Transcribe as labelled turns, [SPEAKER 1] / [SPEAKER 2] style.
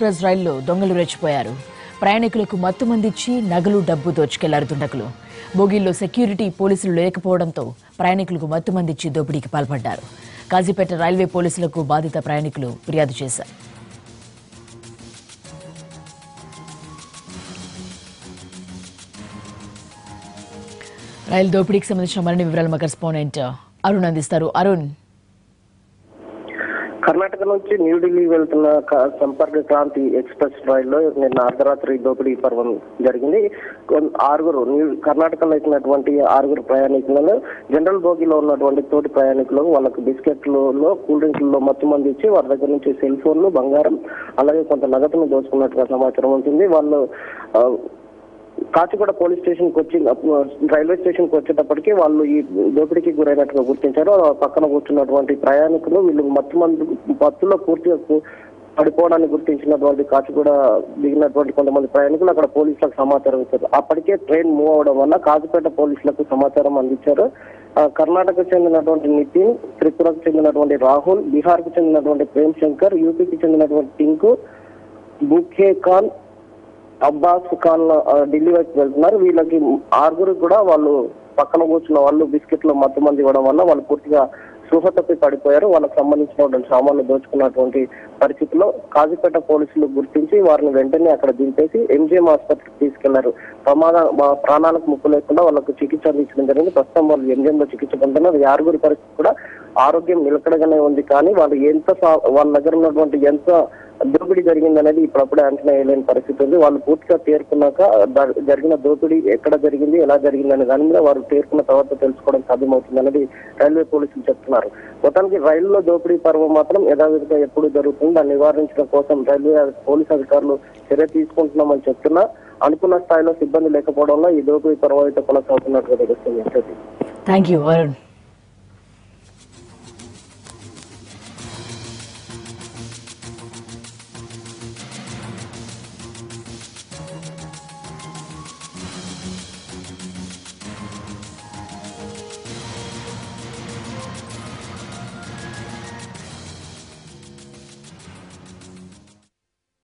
[SPEAKER 1] Express రైల్లో దొంగలు రెచ్చిపోయారు. ప్రయాణికులకు మత్తు మందిచ్చి నగలు డబ్బు దోచుకెళ్ళారు దుండకులు. బోగీల్లో సెక్యూరిటీ పోలీసులు లేకపోవడంతో ప్రయాణికులకు మత్తు మందిచ్చి దోపిడీకి పాల్పడ్డారు. కాజీపేట రైల్వే పోలీసులకు బాధిత ప్రయాణికులు ఫిర్యాదు చేశారు. రైలు దోపిడీకి సంబంధించిన మరిన్ని వివరాలు మా కరెస్పాండెంట్ అరుణ్ అందిస్తారు. అరుణ్
[SPEAKER 2] కర్ణాటక నుంచి న్యూఢిల్లీ వెళ్తున్న క- సంపర్క క్రాంతి ఎక్స్ప్రెస్ రైల్లో నిన్న అర్ధరాత్రి దోపిడీ పర్వం జరిగింది. ఆరుగురు కర్ణాటకలో ఎక్కినటువంటి ఆరుగురు ప్రయాణికులను జనరల్ బోగిలో ఉన్నటువంటి తోటి ప్రయాణికులు వాళ్ళకు బిస్కెట్లలో కూల్ డ్రింక్లలో మత్తు మంది ఇచ్చి వారి దగ్గర నుంచి సెల్ ఫోన్లు బంగారం అలాగే కొంత నగదును దోచుకున్నట్టుగా సమాచారం ఉంటుంది. వాళ్ళు కాచిగూడ పోలీస్ స్టేషన్కి వచ్చి రైల్వే స్టేషన్కి వచ్చేటప్పటికి వాళ్ళు ఈ దోపిడీకి గురైనట్టుగా గుర్తించారు. పక్కన కూర్చున్నటువంటి ప్రయాణికులు వీళ్ళు మత్తు మందు మత్తులో పూర్తిగా పడిపోవడాన్ని గుర్తించినటువంటి కాచిగూడ దిగినటువంటి కొంతమంది ప్రయాణికులు అక్కడ పోలీసులకు సమాచారం ఇచ్చారు. అప్పటికే ట్రైన్ మూవ్ అవడం వల్ల కాచిపేట పోలీసులకు సమాచారం అందించారు. కర్ణాటకకు చెందినటువంటి నితిన్ త్రిపురకు చెందినటువంటి రాహుల్ బీహార్కు చెందినటువంటి ప్రేమ్ శంకర్ యూపీకి చెందినటువంటి టింకు బుఖే ఖాన్ అబ్బాస్ ఖాన్ ఢిల్లీ వైపు వెళ్తున్నారు. వీళ్ళకి ఆరుగురు కూడా వాళ్ళు పక్కన కూర్చున్న వాళ్ళు బిస్కెట్లు మత్తు మంది ఇవ్వడం వల్ల వాళ్ళు పూర్తిగా స్పృహ తప్పి పడిపోయారు. వాళ్ళకి సంబంధించినటువంటి సామాన్లు దోచుకున్నటువంటి పరిస్థితిలో కాజీపేట పోలీసులు గుర్తించి వారిని వెంటనే అక్కడ దింపేసి ఎంజీఎం ఆసుపత్రికి తీసుకెళ్ళారు. ప్రమాద మా- ప్రాణాలకు ముప్పు లేకుండా వాళ్ళకు చికిత్స అందించడం జరిగింది. ప్రస్తుతం వాళ్ళు ఎంజీఎం లో చికిత్స పొందుతున్నారు. ఆరుగురి పరిస్థితి కూడా ఆరోగ్యం నిలకడగానే ఉంది. కానీ వాళ్ళు ఎంత సా- వాళ్ళ దగ్గర ఉన్నటువంటి ఎంత దోపిడీ జరిగింది అనేది ఇప్పుడప్పుడే అంచనా వేయలేని పరిస్థితి ఉంది. వాళ్ళు పూర్తిగా తేరుకున్నాక జరిగిన దోపిడీ ఎక్కడ జరిగింది ఎలా జరిగింది అనే దాని మీద వారు తేరుకున్న తర్వాత తెలుసుకోవడం సాధ్యమవుతుంది అనేది రైల్వే పోలీసులు చెప్తున్నారు. మొత్తానికి రైల్లో దోపిడీ పర్వం మాత్రం యథావిధిగా ఎప్పుడు జరుగుతుంది. దాన్ని నివారించడం కోసం రైల్వే పోలీస్ అధికారులు చర్య తీసుకుంటున్నామని చెప్తున్నా. అనుకున్న స్థాయిలో సిబ్బంది లేకపోవడం వల్ల ఈ దోపిడీ పర్వం అయితే కొనసాగుతున్నట్టుగా తెలుస్తుంది.
[SPEAKER 1] Thank you